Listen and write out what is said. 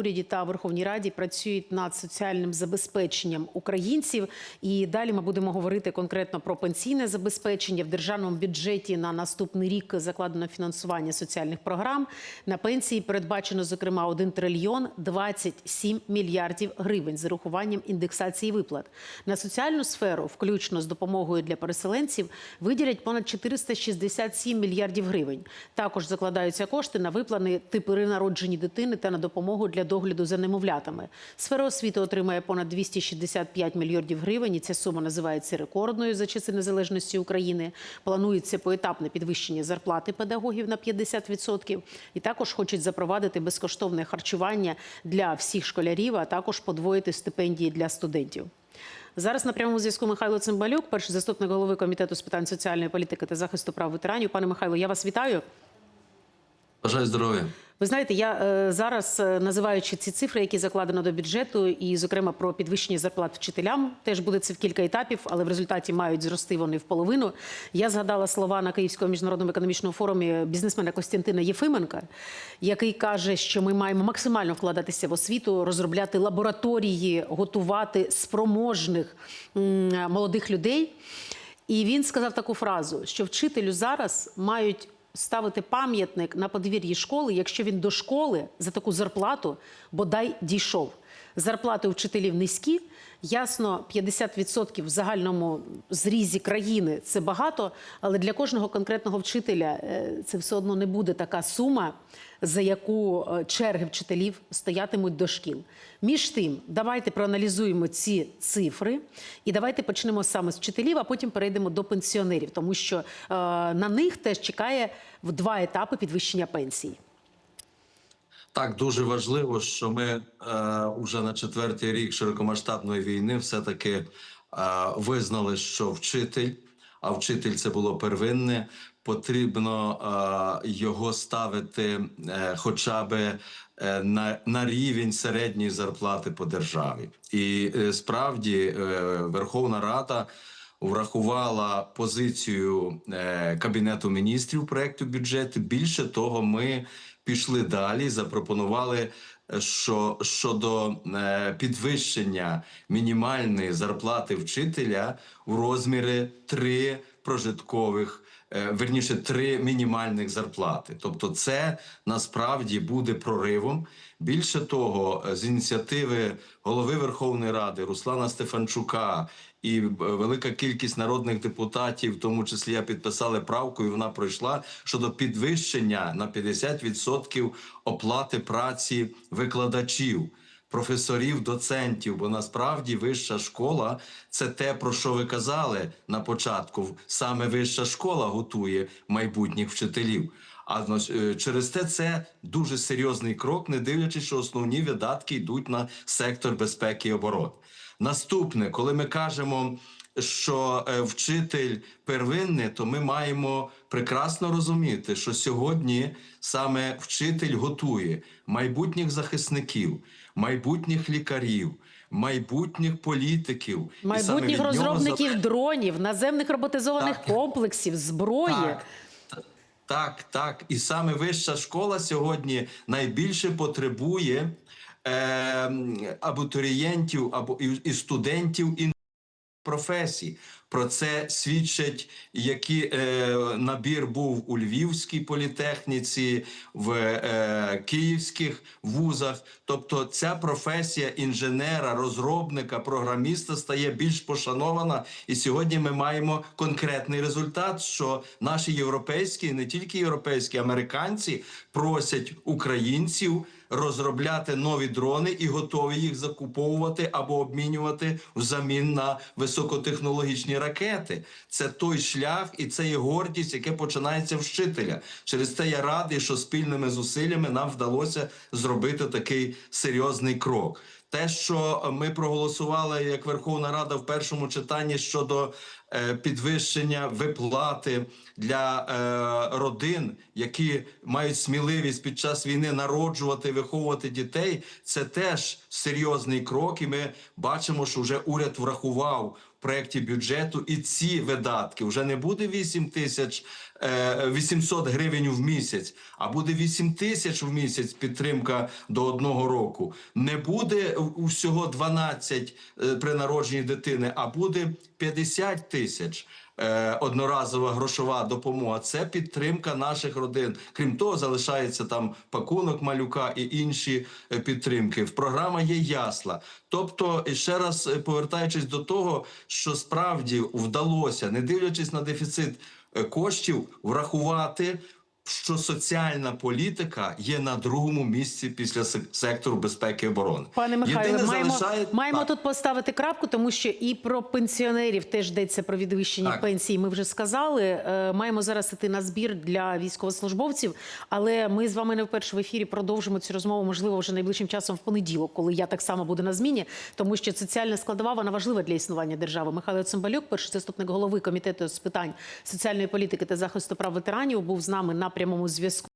уряді та Верховній Раді працюють над соціальним забезпеченням українців. І далі ми будемо говорити конкретно про пенсійне забезпечення в державному бюджеті на наступний рік закладено фінансування соціальних програм. На пенсії передбачено зокрема 1 трильйон 27 мільярдів гривень з урахуванням індексації виплат. На соціальну сферу, включно з допомогою для переселенців, виділять понад 467 мільярдів гривень. Також закладаються кошти на виплани при народженні дитини та на допомогу для догляду за немовлятами. Сфера освіти отримає понад 265 мільярдів гривень. І ця сума називається рекордною за часи незалежності України. Планується поетапне підвищення зарплати педагогів на 50%. І також хочуть запровадити безкоштовне харчування для всіх школярів, а також подвоїти стипендії для студентів. Зараз на прямому зв'язку Михайло Цимбалюк, перший заступник голови комітету з питань соціальної політики та захисту прав ветеранів. Пане Михайло, я вас вітаю. Бажаю здоров'я. Ви знаєте, я е, зараз е, називаючи ці цифри, які закладено до бюджету, і зокрема про підвищення зарплат вчителям, теж буде це в кілька етапів, але в результаті мають зрости вони в половину. Я згадала слова на Київському міжнародному економічному форумі бізнесмена Костянтина Єфименка, який каже, що ми маємо максимально вкладатися в освіту, розробляти лабораторії, готувати спроможних молодих людей. І він сказав таку фразу, що вчителю зараз мають ставити пам'ятник на подвір'ї школи, якщо він до школи за таку зарплату бодай дійшов. Зарплати вчителів низькі. Ясно, 50% в загальному зрізі країни це багато, але для кожного конкретного вчителя е, це все одно не буде така сума, за яку е, черги вчителів стоятимуть до шкіл. Між тим, давайте проаналізуємо ці цифри і давайте почнемо саме з вчителів, а потім перейдемо до пенсіонерів, тому що е, на них теж чекає в два етапи підвищення пенсій. Так, дуже важливо, що ми е, вже на четвертий рік широкомасштабної війни все-таки е, визнали, що вчитель, а вчитель це було первинне, потрібно е, його ставити е, хоча б е, на, на рівень середньої зарплати по державі. І е, справді е, Верховна Рада. Врахувала позицію е, кабінету міністрів проекту бюджету. Більше того, ми пішли далі. Запропонували, е, що щодо е, підвищення мінімальної зарплати вчителя у розмірі три прожиткових. е, Верніше три мінімальних зарплати, тобто це насправді буде проривом. Більше того, з ініціативи голови Верховної Ради Руслана Стефанчука і е, велика кількість народних депутатів, в тому числі я підписали правку, і вона пройшла щодо підвищення на 50% оплати праці викладачів. Професорів, доцентів, бо насправді вища школа це те, про що ви казали на початку. Саме вища школа готує майбутніх вчителів. А е, через те це дуже серйозний крок, не дивлячись, що основні видатки йдуть на сектор безпеки і оборони. Наступне, коли ми кажемо, що е, вчитель первинний, то ми маємо прекрасно розуміти, що сьогодні саме вчитель готує майбутніх захисників, майбутніх лікарів, майбутніх політиків, Майбутніх розробників нього... дронів, наземних роботизованих Так. комплексів, зброї. так, так, так. І саме вища школа сьогодні найбільше потребує е, абітурієнтів або і, і студентів професій. Про це свідчать, який е, набір був у Львівській політехніці, в е, київських вузах. Тобто, ця професія інженера, розробника, програміста стає більш пошанована. І сьогодні ми маємо конкретний результат, що наші європейські, не тільки європейські, американці просять українців розробляти нові дрони і готові їх закуповувати або обмінювати взамін на високотехнологічні ракети. Це той шлях, і це є гордість, яке починається вчителя. Через це я радий, що спільними зусиллями нам вдалося зробити такий серйозний крок. Те, що ми проголосували як Верховна Рада в першому читанні щодо підвищення виплати для е, родин, які мають сміливість під час війни народжувати, виховувати дітей, це теж серйозний крок. І ми бачимо, що вже уряд врахував проєкті бюджету, і ці видатки вже не буде 8 тисяч е, 800 гривень в місяць, а буде 8 тисяч в місяць підтримка до одного року. Не буде усього 12 е, при народженні дитини, а буде 50 тисяч. Е, Одноразова грошова допомога це підтримка наших родин. Крім того, залишається там пакунок малюка і інші підтримки. В Програма є ясла. Тобто, ще раз е, повертаючись до того, що справді вдалося, не дивлячись на дефіцит е, коштів, врахувати. Що соціальна політика є на другому місці після сектору безпеки і оборони. Пане Михайле, Єдине маємо, залишає- маємо тут поставити крапку, тому що і про пенсіонерів теж йдеться про відвищення Так. пенсії. Ми вже сказали. Е, Маємо зараз іти на збір для військовослужбовців. Але ми з вами не вперше в ефірі продовжимо цю розмову, можливо, вже найближчим часом в понеділок, коли я так само буду на зміні, тому що соціальна складова вона важлива для існування держави. Михайло Цимбалюк, перший заступник голови комітету з питань соціальної політики та захисту прав ветеранів, був з нами прямому зв'язку.